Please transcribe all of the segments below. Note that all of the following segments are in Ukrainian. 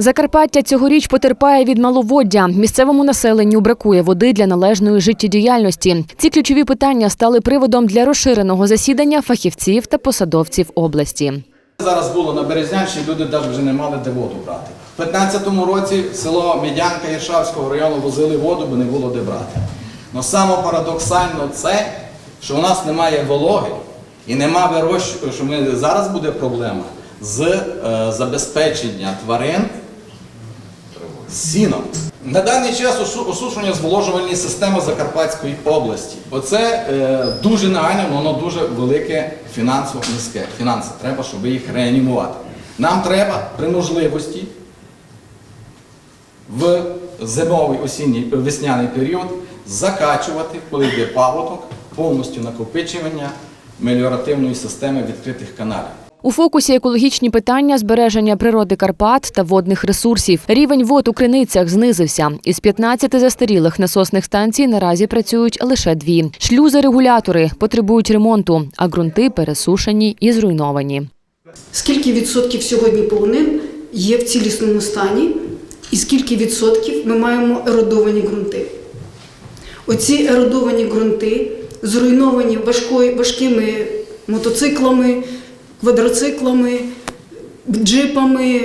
Закарпаття цьогоріч потерпає від маловоддя. Місцевому населенню бракує води для належної життєдіяльності. Ці ключові питання стали приводом для розширеного засідання фахівців та посадовців області. Зараз було на Березнянщині, люди навіть вже не мали де воду брати. У 15-му році село Медянка Іршавського району возили воду, бо не було де брати. Но саме парадоксально це, що у нас немає вологи і нема вирощування, що ми, зараз буде проблема з е, забезпечення тварин сіном. На даний час осу- осушення зволожувальної системи Закарпатської області. Оце е, дуже нагально, воно дуже велике фінансово низьке. Фінанси треба, щоб їх реанімувати. Нам треба при можливості в зимовий осінній весняний період закачувати, коли йде паводок, повністю накопичування меліоративної системи відкритих каналів. У фокусі екологічні питання збереження природи Карпат та водних ресурсів. Рівень вод у криницях знизився. Із 15 застарілих насосних станцій наразі працюють лише дві. Шлюзи-регулятори потребують ремонту, а ґрунти пересушені і зруйновані. Скільки відсотків сьогодні полонин є в цілісному стані, і скільки відсотків ми маємо еродовані ґрунти? Оці еродовані ґрунти, зруйновані важкими мотоциклами, квадроциклами, джипами,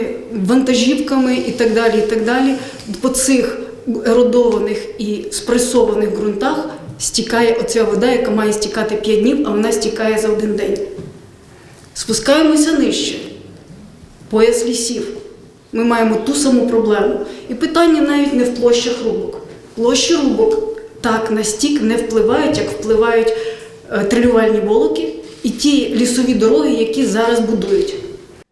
вантажівками і так далі. і так далі. По цих еродованих і спресованих ґрунтах стікає оця вода, яка має стікати 5 днів, а вона стікає за один день. Спускаємося нижче, пояс лісів. Ми маємо ту саму проблему. І питання навіть не в площах рубок. Площі рубок так на стік не впливають, як впливають е, трилювальні волоки і ті лісові дороги, які зараз будують.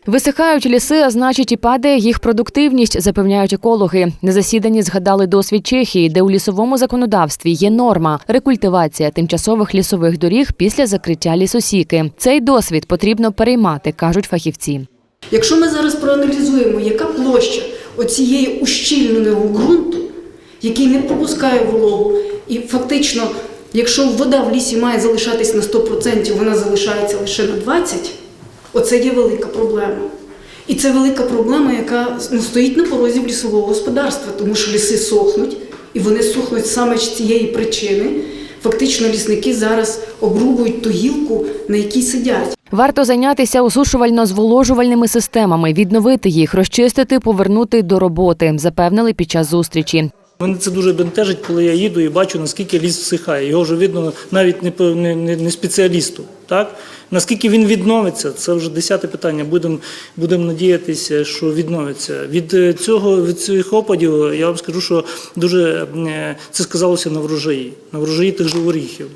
Висихають ліси, а значить і падає їх продуктивність, запевняють екологи. На засіданні згадали досвід Чехії, де у лісовому законодавстві є норма рекультивація тимчасових лісових доріг після закриття лісосіки. Цей досвід потрібно переймати, кажуть фахівці. Якщо ми зараз проаналізуємо, яка площа оцієї ущільненого ґрунту, який не пропускає вологу, і фактично, якщо вода в лісі має залишатись на 100%, вона залишається лише на 20%, оце є велика проблема. І це велика проблема, яка ну, стоїть на порозі лісового господарства, тому що ліси сохнуть, і вони сохнуть саме з цієї причини. Фактично, лісники зараз обрубують ту гілку, на якій сидять. Варто зайнятися осушувально-зволожувальними системами, відновити їх, розчистити, повернути до роботи, запевнили під час зустрічі. Мене це дуже бентежить, коли я їду і бачу, наскільки ліс всихає. Його вже видно навіть не, не, не, спеціалісту. Так? Наскільки він відновиться, це вже десяте питання. Будемо будем надіятися, що відновиться. Від е, цього від цих опадів я вам скажу, що дуже е, це сказалося на врожаї, на врожаї тих же оріхів.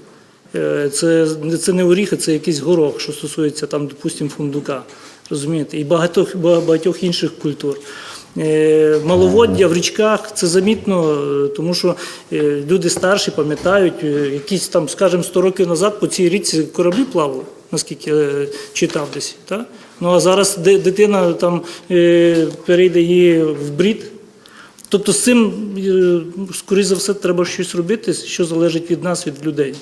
Е, Це, це не оріхи, це якийсь горох, що стосується там, допустимо, фундука. Розумієте, і багатьох багатьох інших культур. Е, Маловоддя в річках це замітно, е, тому що е, люди старші пам'ятають, якісь там, скажімо, 100 років назад по цій річці кораблі плавали, наскільки читав десь. Так? Ну а зараз дитина там перейде її в брід. Тобто з цим, скоріш за все, треба щось робити, що залежить від нас, від людей.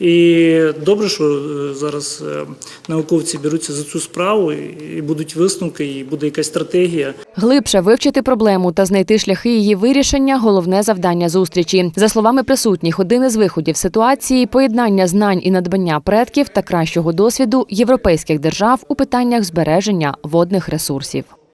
І добре, що е, зараз е, науковці беруться за цю справу, і і будуть висновки, і буде якась стратегія. Глибше вивчити проблему та знайти шляхи її вирішення головне завдання зустрічі. За словами присутніх, один із виходів ситуації поєднання знань і надбання предків та кращого досвіду європейських держав у питаннях збереження водних ресурсів.